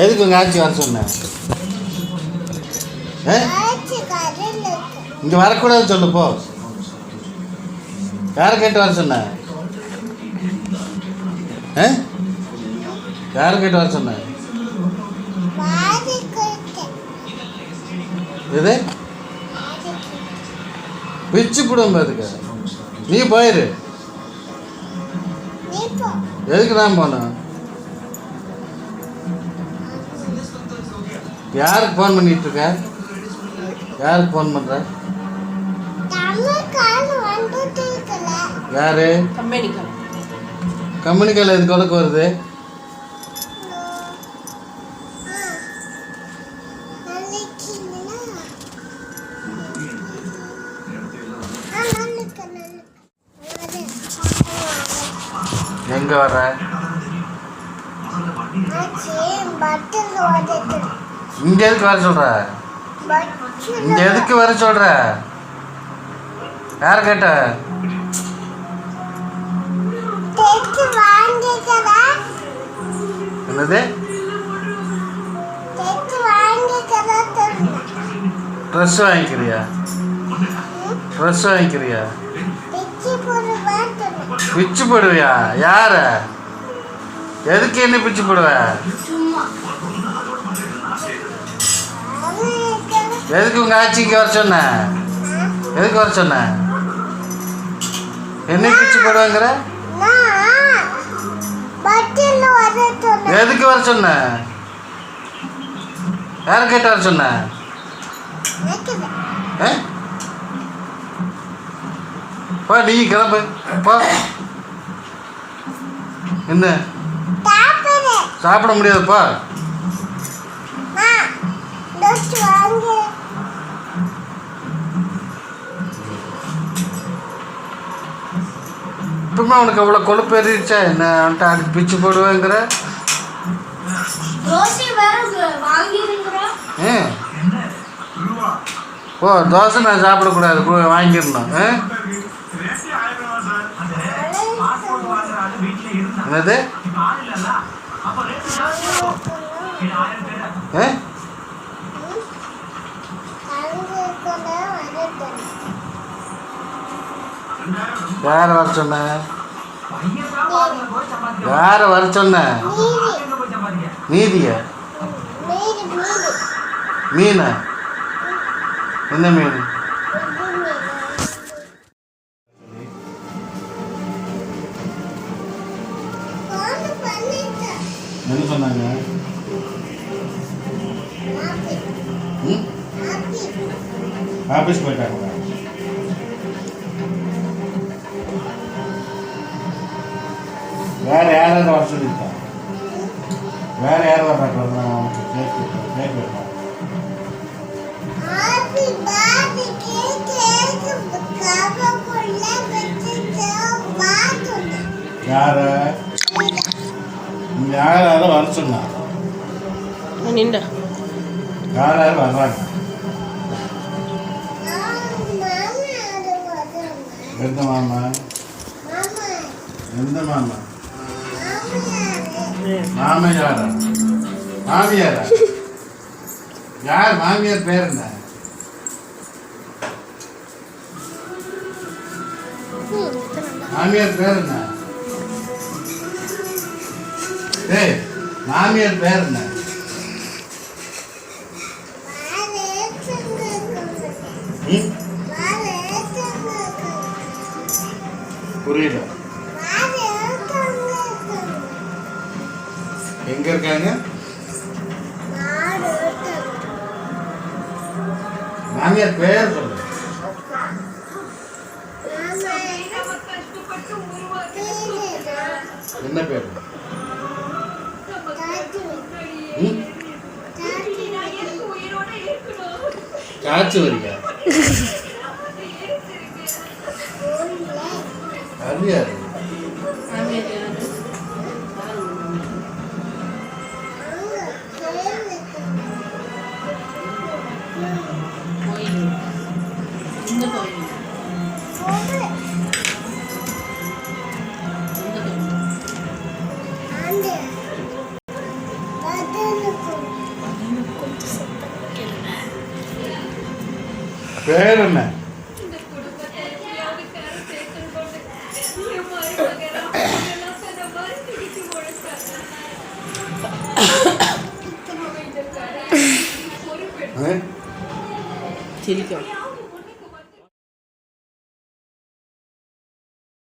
எதுக்கு உங்கள் ஆட்சி வர சொன்னேன் இங்கே வரக்கூடாது சொல்லு போ. யாரை கேட்டு வர சொன்ன? ஆ? யாரை கேட்டு வர சொன்ன? பாதிக்கு இருக்கு எது? பாதிக்கு பிச்சு போடுவோம் அதுக்கு. நீ போயிரு. எதுக்கு நான் போனேன்? யாருக்கு ஃபோன் பண்ணிட்டு இருக்க யாருக்கு ஃபோன் பண்ணுற யாரு? கம்யூனிக்கல் எதுக்கு உனக்கு வருது? எங்க எங்கே வர்ற வந்துட்டு இங்கே எதுக்கு வர சொல்கிற இங்கே எதுக்கு வர சொல்கிற யார் கேட்ட? என்னது? ட்ரெஸ் வாங்கிக்கிறியா? ட்ரெஸ் வாங்கிக்கிறியா? பிச்சு போடுவியா? யார? எதுக்கு என்ன பிச்சு போடுவ? எதுக்கு உங்கள் ஆட்சிக்கு வர சொன்ன? எதுக்கு வர சொன்ன? என்ன பிச்சு போடுவாங்கிற? எதுக்கு வர சொன்ன? யாரை கேட்டு வர சொன்ன? போ நீ கிளம்பு. போ. என்ன? சாப்பிட முடியாதுப்பா வாங்கு இப்பவுமே உனக்கு அவ்வளோ கொழுப்பு ஏறிடுச்சா? என்ன வந்துட்டு அதுக்கு பிச்சு போடுவேங்கிற. ஓ தோசை நான் சாப்பிடக்கூடாது. வாங்கிடணும். என்னது? யாரை வர சொன்ன? யாரை வர சொன்ன? மீதிய? மீனா? என்ன மீன்? என்ன சொன்னாங்க? ஆஃபீஸ் போயிட்டாங்களா? வேற யாராவது வர சொல்லியிருக்கா வேற யார் வர்றாங்க கேக் கேக் வைப்பா யார யார் யாரும் வர சொன்னா? நின்ற யார் யார் வர்றாங்க? எந்த மாமா? எந்த மாமா? மாமியாரா? மாமியாரா? யார் மாமியார் பேர் என்ன? மாமியார் பேர் என்ன? ஏய் மாமியார் பேர் என்ன? புரியல. எங்க இருக்காங்க? மாமியார் பேர் சொல்லு. என்ன பேர்? காய்ச்சி வரியா? அது யாரு பேர் என்ன ஆ? சிரிக்கும்